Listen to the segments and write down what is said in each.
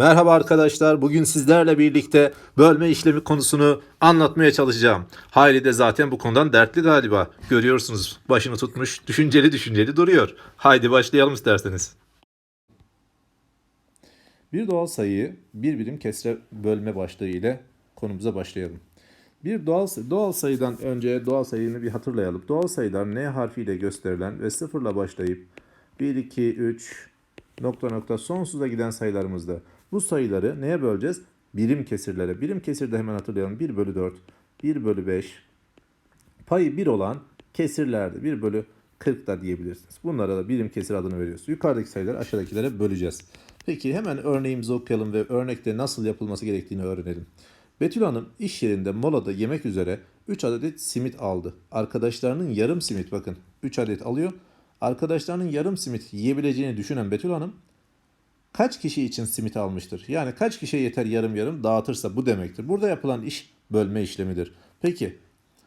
Merhaba arkadaşlar. Bugün sizlerle birlikte bölme işlemi konusunu anlatmaya çalışacağım. Hayli de zaten bu konudan dertli galiba. Görüyorsunuz başını tutmuş, düşünceli düşünceli duruyor. Haydi başlayalım isterseniz. Bir doğal sayıyı bir birim kesre bölme başlığı ile konumuza başlayalım. Bir doğal, doğal sayıdan önce doğal sayını bir hatırlayalım. Doğal sayılar N harfiyle gösterilen ve sıfırla başlayıp 1, 2, 3, nokta nokta sonsuza giden sayılarımızda. Bu sayıları neye böleceğiz? Birim kesirlere. Birim kesirde hemen hatırlayalım. 1 bölü 4, 1 bölü 5. Payı 1 olan kesirlerde 1 bölü 40 da diyebilirsiniz. Bunlara da birim kesir adını veriyoruz. Yukarıdaki sayıları aşağıdakilere böleceğiz. Peki hemen örneğimizi okuyalım ve örnekte nasıl yapılması gerektiğini öğrenelim. Betül Hanım iş yerinde molada yemek üzere 3 adet simit aldı. Arkadaşlarının yarım simit bakın 3 adet alıyor. Arkadaşlarının yarım simit yiyebileceğini düşünen Betül Hanım kaç kişi için simit almıştır? Yani kaç kişiye yeter yarım yarım dağıtırsa bu demektir. Burada yapılan iş bölme işlemidir. Peki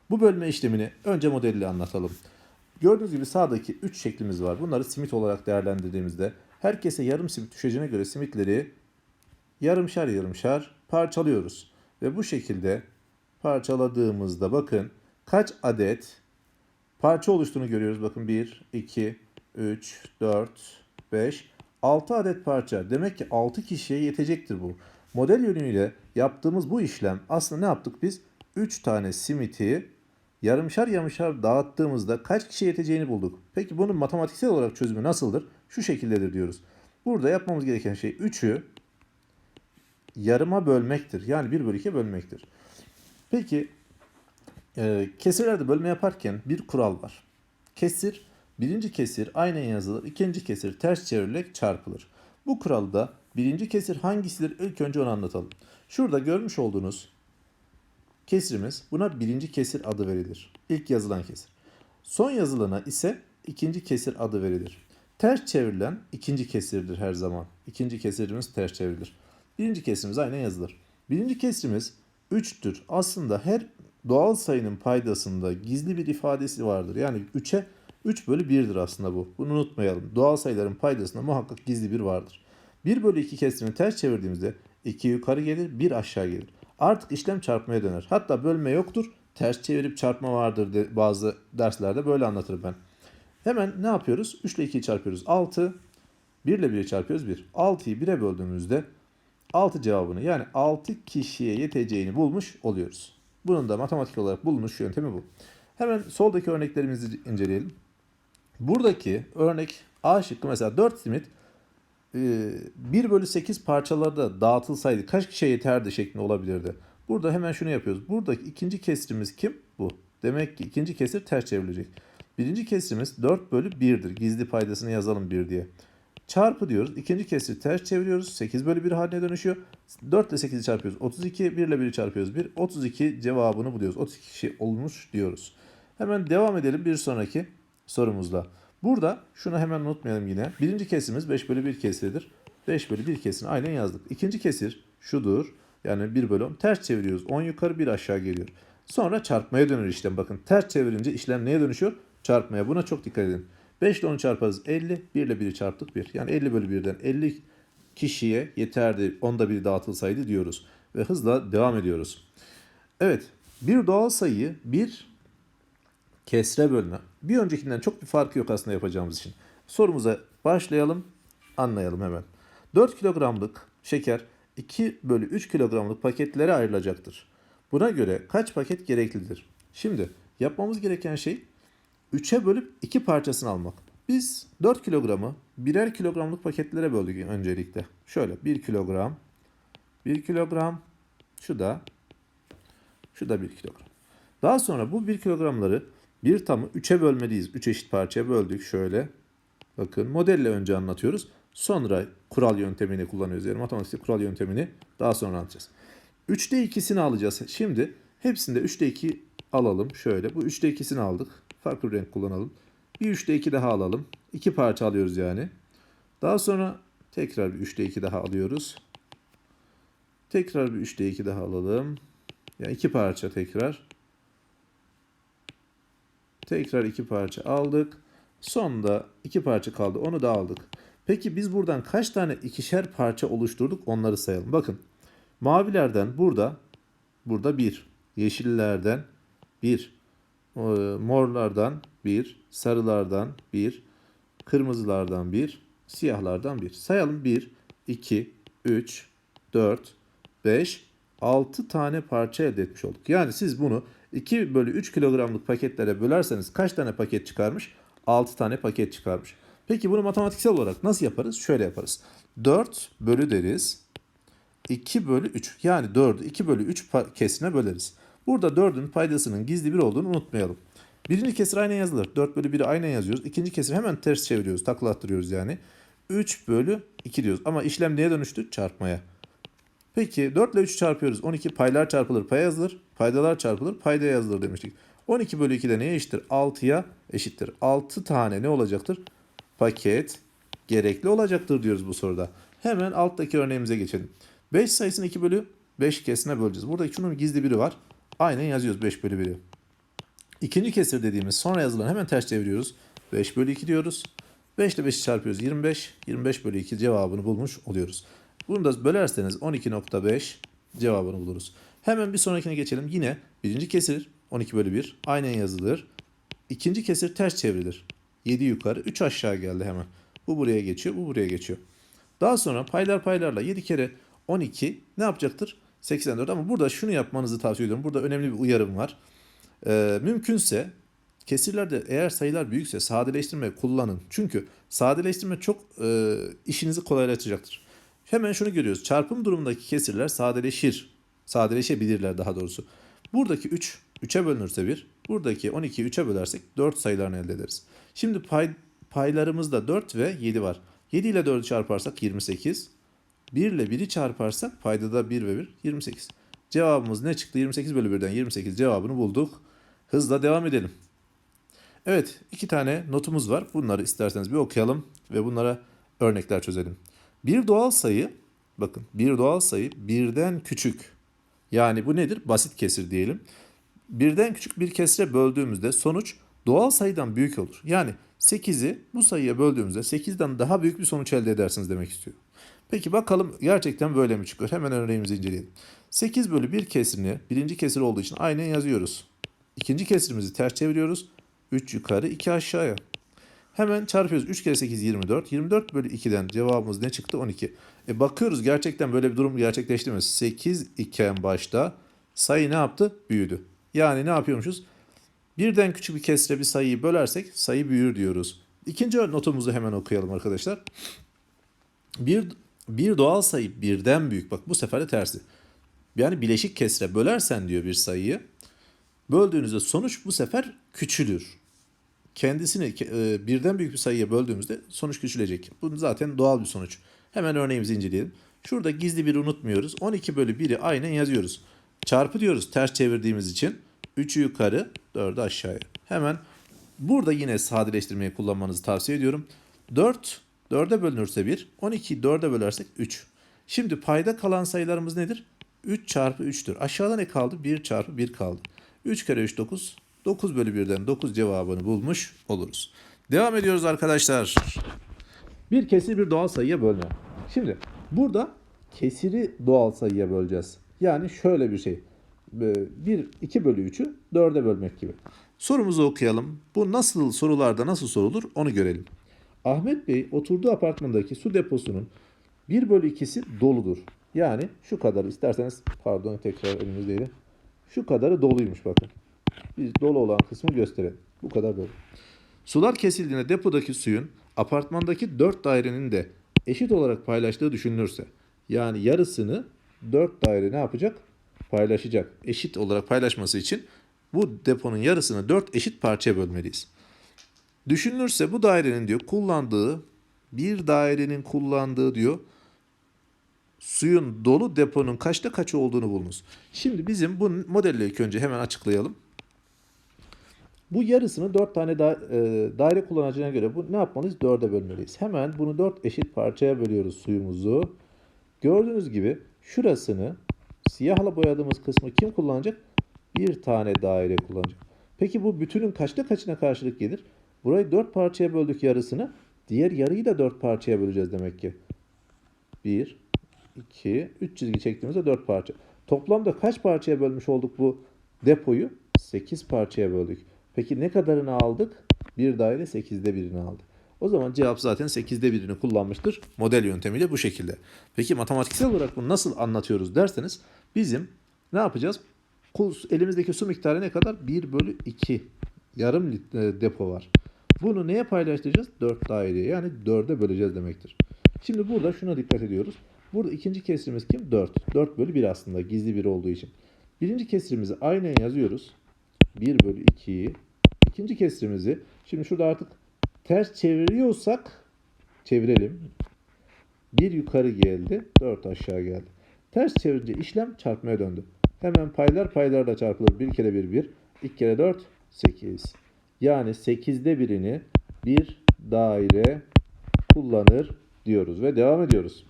bu bölme işlemini önce modelle anlatalım. Gördüğünüz gibi sağdaki 3 şeklimiz var. Bunları simit olarak değerlendirdiğimizde herkese yarım simit düşeceğine göre simitleri yarımşar yarımşar parçalıyoruz. Ve bu şekilde parçaladığımızda bakın kaç adet parça oluştuğunu görüyoruz. Bakın 1, 2, 3, 4, 5, 6 adet parça. Demek ki 6 kişiye yetecektir bu. Model yönüyle yaptığımız bu işlem aslında ne yaptık biz? 3 tane simiti yarımşar yarımşar dağıttığımızda kaç kişiye yeteceğini bulduk. Peki bunun matematiksel olarak çözümü nasıldır? Şu şekildedir diyoruz. Burada yapmamız gereken şey 3'ü yarıma bölmektir. Yani 1 bölü 2'ye bölmektir. Peki e, kesirlerde bölme yaparken bir kural var. Kesir, birinci kesir aynen yazılır, ikinci kesir ters çevrilerek çarpılır. Bu kuralda birinci kesir hangisidir ilk önce onu anlatalım. Şurada görmüş olduğunuz kesirimiz buna birinci kesir adı verilir. İlk yazılan kesir. Son yazılana ise ikinci kesir adı verilir. Ters çevrilen ikinci kesirdir her zaman. İkinci kesirimiz ters çevrilir. Birinci kesirimiz aynen yazılır. Birinci kesirimiz 3'tür. Aslında her doğal sayının paydasında gizli bir ifadesi vardır. Yani 3'e 3 bölü 1'dir aslında bu. Bunu unutmayalım. Doğal sayıların paydasında muhakkak gizli bir vardır. 1 bölü 2 kesirini ters çevirdiğimizde 2 yukarı gelir 1 aşağı gelir. Artık işlem çarpmaya döner. Hatta bölme yoktur. Ters çevirip çarpma vardır de bazı derslerde böyle anlatırım ben. Hemen ne yapıyoruz? 3 ile 2'yi çarpıyoruz. 6. 1 ile 1'i çarpıyoruz 1. 6'yı 1'e böldüğümüzde 6 cevabını yani 6 kişiye yeteceğini bulmuş oluyoruz. Bunun da matematik olarak bulunuş yöntemi bu. Hemen soldaki örneklerimizi inceleyelim. Buradaki örnek A şıkkı mesela 4 simit 1 bölü 8 parçalarda dağıtılsaydı kaç kişiye yeterdi şeklinde olabilirdi. Burada hemen şunu yapıyoruz. Buradaki ikinci kesrimiz kim? Bu. Demek ki ikinci kesir ters çevrilecek. Birinci kesrimiz 4 bölü 1'dir. Gizli paydasını yazalım 1 diye. Çarpı diyoruz. İkinci kesri ters çeviriyoruz. 8 bölü 1 haline dönüşüyor. 4 ile 8'i çarpıyoruz. 32. 1 ile 1'i çarpıyoruz. 1. 32 cevabını buluyoruz. 32 kişi olmuş diyoruz. Hemen devam edelim bir sonraki sorumuzla. Burada şunu hemen unutmayalım yine. Birinci kesimiz 5 bölü 1 kesiridir. 5 bölü 1 kesirini aynen yazdık. İkinci kesir şudur. Yani 1 bölü 10. Ters çeviriyoruz. 10 yukarı 1 aşağı geliyor. Sonra çarpmaya dönür işlem. Bakın ters çevirince işlem neye dönüşüyor? Çarpmaya. Buna çok dikkat edin. 5 ile 10'u çarparız 50. 1 ile 1'i çarptık 1. Yani 50 bölü 1'den 50 kişiye yeterdi. Onda biri dağıtılsaydı diyoruz. Ve hızla devam ediyoruz. Evet. Bir doğal sayıyı bir kesre bölme. Bir öncekinden çok bir farkı yok aslında yapacağımız için. Sorumuza başlayalım. Anlayalım hemen. 4 kilogramlık şeker 2 bölü 3 kilogramlık paketlere ayrılacaktır. Buna göre kaç paket gereklidir? Şimdi yapmamız gereken şey 3'e bölüp 2 parçasını almak. Biz 4 kilogramı birer kilogramlık paketlere böldük öncelikle. Şöyle 1 kilogram, 1 kilogram, şu da, şu da 1 kilogram. Daha sonra bu 1 kilogramları bir tamı 3'e bölmeliyiz. 3 eşit parçaya böldük şöyle. Bakın modelle önce anlatıyoruz. Sonra kural yöntemini kullanıyoruz. Yani matematik kural yöntemini daha sonra anlatacağız. 3'te 2'sini alacağız. Şimdi hepsinde 3'te 2 alalım. Şöyle bu 3'te 2'sini aldık. Farklı renk kullanalım. Bir 3'te 2 daha alalım. 2 parça alıyoruz yani. Daha sonra tekrar bir 3'te 2 daha alıyoruz. Tekrar bir 3'te 2 daha alalım. Yani 2 parça tekrar. Tekrar 2 parça aldık. Sonda 2 parça kaldı. Onu da aldık. Peki biz buradan kaç tane ikişer parça oluşturduk onları sayalım. Bakın mavilerden burada burada 1, yeşillerden 1, morlardan 1, sarılardan 1, kırmızılardan 1, siyahlardan 1. Sayalım 1, 2, 3, 4, 5, 6 tane parça elde etmiş olduk. Yani siz bunu 2 bölü 3 kilogramlık paketlere bölerseniz kaç tane paket çıkarmış? 6 tane paket çıkarmış. Peki bunu matematiksel olarak nasıl yaparız? Şöyle yaparız. 4 bölü deriz. 2 bölü 3. Yani 4'ü 2 bölü 3 kesine böleriz. Burada 4'ün paydasının gizli bir olduğunu unutmayalım. Birinci kesir aynen yazılır. 4 bölü 1'i aynen yazıyoruz. İkinci kesir hemen ters çeviriyoruz. Takla attırıyoruz yani. 3 bölü 2 diyoruz. Ama işlem neye dönüştü? Çarpmaya. Peki 4 ile 3'ü çarpıyoruz. 12 paylar çarpılır paya yazılır. Paydalar çarpılır payda yazılır demiştik. 12 bölü 2 de neye eşittir? 6'ya eşittir. 6 tane ne olacaktır? Paket gerekli olacaktır diyoruz bu soruda. Hemen alttaki örneğimize geçelim. 5 sayısını 2 bölü 5 kesine böleceğiz. Burada şunun gizli biri var. Aynen yazıyoruz 5 bölü 1'i. İkinci kesir dediğimiz sonra yazılan hemen ters çeviriyoruz. 5 bölü 2 diyoruz. 5 ile 5'i çarpıyoruz 25. 25 bölü 2 cevabını bulmuş oluyoruz. Bunu da bölerseniz 12.5 cevabını buluruz. Hemen bir sonrakine geçelim. Yine birinci kesir 12 bölü 1 aynen yazılır. İkinci kesir ters çevrilir. 7 yukarı 3 aşağı geldi hemen. Bu buraya geçiyor bu buraya geçiyor. Daha sonra paylar paylarla 7 kere 12 ne yapacaktır? 84 ama burada şunu yapmanızı tavsiye ediyorum. Burada önemli bir uyarım var. Ee, mümkünse kesirlerde eğer sayılar büyükse sadeleştirme kullanın. Çünkü sadeleştirme çok e, işinizi kolaylaştıracaktır. Hemen şunu görüyoruz. Çarpım durumundaki kesirler sadeleşir. Sadeleşebilirler daha doğrusu. Buradaki 3 3'e bölünürse 1. Buradaki 12'yi 3'e bölersek 4 sayılarını elde ederiz. Şimdi pay, paylarımızda 4 ve 7 var. 7 ile 4'ü çarparsak 28. 1 ile 1'i çarparsak paydada 1 ve 1 28. Cevabımız ne çıktı? 28 bölü 1'den 28 cevabını bulduk. Hızla devam edelim. Evet iki tane notumuz var. Bunları isterseniz bir okuyalım ve bunlara örnekler çözelim. Bir doğal sayı bakın bir doğal sayı birden küçük. Yani bu nedir? Basit kesir diyelim. Birden küçük bir kesire böldüğümüzde sonuç doğal sayıdan büyük olur. Yani 8'i bu sayıya böldüğümüzde 8'den daha büyük bir sonuç elde edersiniz demek istiyor. Peki bakalım gerçekten böyle mi çıkıyor? Hemen örneğimizi inceleyelim. 8 bölü 1 kesirini birinci kesir olduğu için aynen yazıyoruz. İkinci kesirimizi ters çeviriyoruz. 3 yukarı 2 aşağıya. Hemen çarpıyoruz. 3 kere 8 24. 24 bölü 2'den cevabımız ne çıktı? 12. E bakıyoruz gerçekten böyle bir durum gerçekleşti mi? 8 iken başta sayı ne yaptı? Büyüdü. Yani ne yapıyormuşuz? Birden küçük bir kesre bir sayıyı bölersek sayı büyür diyoruz. İkinci notumuzu hemen okuyalım arkadaşlar. Bir, bir doğal sayı birden büyük. Bak bu sefer de tersi. Yani bileşik kesre bölersen diyor bir sayıyı. Böldüğünüzde sonuç bu sefer küçülür. Kendisini e, birden büyük bir sayıya böldüğümüzde sonuç küçülecek. Bu zaten doğal bir sonuç. Hemen örneğimizi inceleyelim. Şurada gizli bir unutmuyoruz. 12 bölü 1'i aynen yazıyoruz. Çarpı diyoruz ters çevirdiğimiz için. 3'ü yukarı 4'ü aşağıya. Hemen burada yine sadeleştirmeyi kullanmanızı tavsiye ediyorum. 4 4'e bölünürse 1. 12'yi 4'e bölersek 3. Şimdi payda kalan sayılarımız nedir? 3 çarpı 3'tür. Aşağıda ne kaldı? 1 çarpı 1 kaldı. 3 kere 3 9. 9 bölü 1'den 9 cevabını bulmuş oluruz. Devam ediyoruz arkadaşlar. Bir kesir bir doğal sayıya bölme. Şimdi burada kesiri doğal sayıya böleceğiz. Yani şöyle bir şey. 1, 2 bölü 3'ü 4'e bölmek gibi. Sorumuzu okuyalım. Bu nasıl sorularda nasıl sorulur onu görelim. Ahmet Bey oturduğu apartmandaki su deposunun 1 bölü 2'si doludur. Yani şu kadar isterseniz pardon tekrar elimizdeydi. Şu kadarı doluymuş bakın. Biz dolu olan kısmı gösterelim. Bu kadar dolu. Sular kesildiğinde depodaki suyun apartmandaki 4 dairenin de eşit olarak paylaştığı düşünülürse yani yarısını 4 daire ne yapacak? Paylaşacak. Eşit olarak paylaşması için bu deponun yarısını 4 eşit parçaya bölmeliyiz. Düşünülürse bu dairenin diyor kullandığı bir dairenin kullandığı diyor suyun dolu deponun kaçta kaçı olduğunu bulunuz. Şimdi bizim bu modelle ilk önce hemen açıklayalım. Bu yarısını 4 tane da, e, daire kullanacağına göre bu ne yapmalıyız? 4'e bölmeliyiz. Hemen bunu 4 eşit parçaya bölüyoruz suyumuzu. Gördüğünüz gibi şurasını siyahla boyadığımız kısmı kim kullanacak? Bir tane daire kullanacak. Peki bu bütünün kaçta kaçına karşılık gelir? Burayı 4 parçaya böldük yarısını. Diğer yarıyı da 4 parçaya böleceğiz demek ki. 1, 2, 3 çizgi çektiğimizde 4 parça. Toplamda kaç parçaya bölmüş olduk bu depoyu? 8 parçaya böldük. Peki ne kadarını aldık? Bir daire 8'de birini aldık. O zaman cevap zaten 8'de birini kullanmıştır. Model yöntemiyle bu şekilde. Peki matematiksel olarak bunu nasıl anlatıyoruz derseniz bizim ne yapacağız? Elimizdeki su miktarı ne kadar? 1 bölü 2 yarım litre depo var. Bunu neye paylaştıracağız? 4 daireye yani 4'e böleceğiz demektir. Şimdi burada şuna dikkat ediyoruz. Burada ikinci kesrimiz kim? 4. 4 bölü 1 aslında gizli bir olduğu için. Birinci kesrimizi aynen yazıyoruz. 1 bölü 2'yi. İkinci kesrimizi şimdi şurada artık ters çeviriyorsak çevirelim. 1 yukarı geldi. 4 aşağı geldi. Ters çevirince işlem çarpmaya döndü. Hemen paylar paylarla çarpılır. 1 kere 1 1. 2 kere 4 8. Yani 8'de birini bir daire kullanır diyoruz ve devam ediyoruz.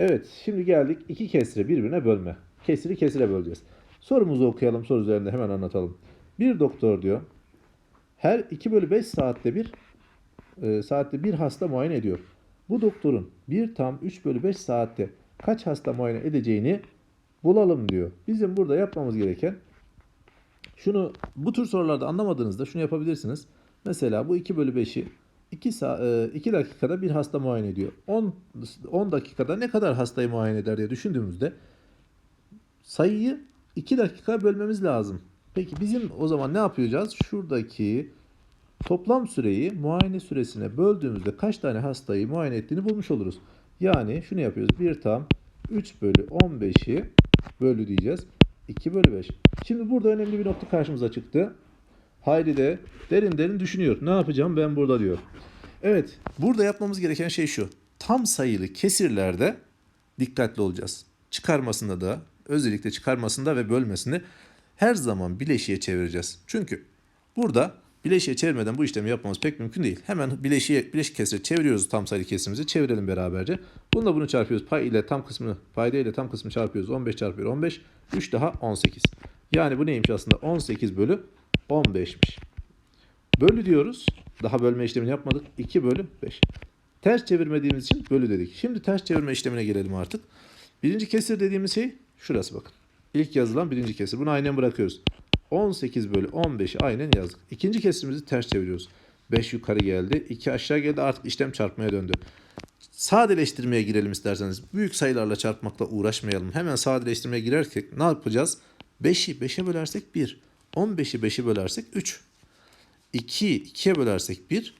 Evet şimdi geldik iki kesre birbirine bölme. Kesiri kesire böleceğiz. Sorumuzu okuyalım soru üzerinde hemen anlatalım. Bir doktor diyor her 2 bölü 5 saatte bir e, saatte bir hasta muayene ediyor. Bu doktorun bir tam 3 bölü 5 saatte kaç hasta muayene edeceğini bulalım diyor. Bizim burada yapmamız gereken şunu bu tür sorularda anlamadığınızda şunu yapabilirsiniz. Mesela bu 2 bölü 5'i 2, 2 dakikada bir hasta muayene ediyor. 10, 10 dakikada ne kadar hastayı muayene eder diye düşündüğümüzde sayıyı 2 dakika bölmemiz lazım. Peki bizim o zaman ne yapacağız? Şuradaki toplam süreyi muayene süresine böldüğümüzde kaç tane hastayı muayene ettiğini bulmuş oluruz. Yani şunu yapıyoruz. 1 tam 3 bölü 15'i bölü diyeceğiz. 2 bölü 5. Şimdi burada önemli bir nokta karşımıza çıktı. Hayri de derin derin düşünüyor. Ne yapacağım ben burada diyor. Evet burada yapmamız gereken şey şu. Tam sayılı kesirlerde dikkatli olacağız. Çıkarmasında da özellikle çıkarmasında ve bölmesinde her zaman bileşiğe çevireceğiz. Çünkü burada bileşiğe çevirmeden bu işlemi yapmamız pek mümkün değil. Hemen bileşiğe, bileşik kesire çeviriyoruz tam sayılı kesirimizi. Çevirelim beraberce. Bununla bunu çarpıyoruz. Pay ile tam kısmını, payda ile tam kısmını çarpıyoruz. 15 çarpıyor 15. 3 daha 18. Yani bu neymiş aslında? 18 bölü 15'miş. Bölü diyoruz. Daha bölme işlemini yapmadık. 2 bölü 5. Ters çevirmediğimiz için bölü dedik. Şimdi ters çevirme işlemine gelelim artık. Birinci kesir dediğimiz şey şurası bakın. İlk yazılan birinci kesir. Bunu aynen bırakıyoruz. 18 bölü 15'i aynen yazdık. İkinci kesirimizi ters çeviriyoruz. 5 yukarı geldi. 2 aşağı geldi. Artık işlem çarpmaya döndü. Sadeleştirmeye girelim isterseniz. Büyük sayılarla çarpmakla uğraşmayalım. Hemen sadeleştirmeye girersek ne yapacağız? 5'i 5'e bölersek 1. 15'i 5'e bölersek 3. 2'yi 2'ye bölersek 1.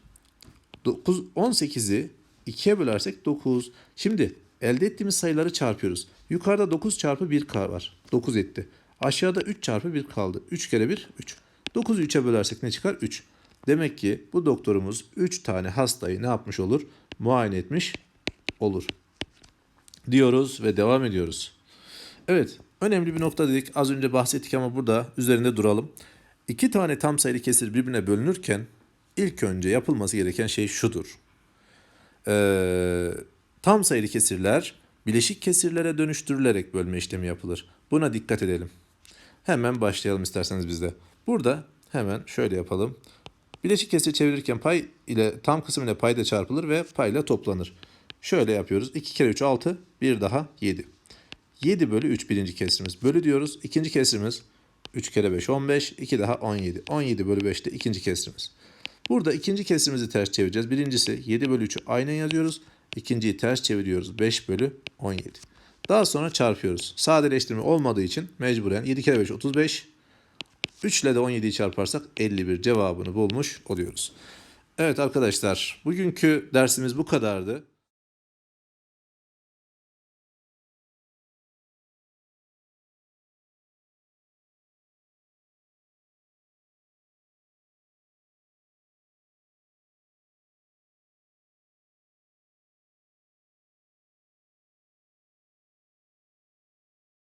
9, 18'i 2'ye bölersek 9. Şimdi elde ettiğimiz sayıları çarpıyoruz. Yukarıda 9 çarpı 1 var. 9 etti. Aşağıda 3 çarpı 1 kaldı. 3 kere 1 3. 9'u 3'e bölersek ne çıkar? 3. Demek ki bu doktorumuz 3 tane hastayı ne yapmış olur? Muayene etmiş olur. Diyoruz ve devam ediyoruz. Evet, önemli bir nokta dedik. Az önce bahsettik ama burada üzerinde duralım. İki tane tam sayılı kesir birbirine bölünürken ilk önce yapılması gereken şey şudur. Ee, tam sayılı kesirler bileşik kesirlere dönüştürülerek bölme işlemi yapılır. Buna dikkat edelim. Hemen başlayalım isterseniz bizde. Burada hemen şöyle yapalım. Bileşik kesir çevirirken pay ile tam kısım ile payda çarpılır ve pay ile toplanır. Şöyle yapıyoruz. 2 kere 3 6, bir daha 7. 7 bölü 3 birinci kesrimiz. Bölü diyoruz. İkinci kesrimiz 3 kere 5 15, 2 daha 17. 17 bölü 5 de ikinci kesrimiz. Burada ikinci kesrimizi ters çevireceğiz. Birincisi 7 bölü 3'ü aynen yazıyoruz. İkinciyi ters çeviriyoruz. 5 bölü 17. Daha sonra çarpıyoruz. Sadeleştirme olmadığı için mecburen 7 kere 5 35. 3 ile de 17'yi çarparsak 51 cevabını bulmuş oluyoruz. Evet arkadaşlar bugünkü dersimiz bu kadardı.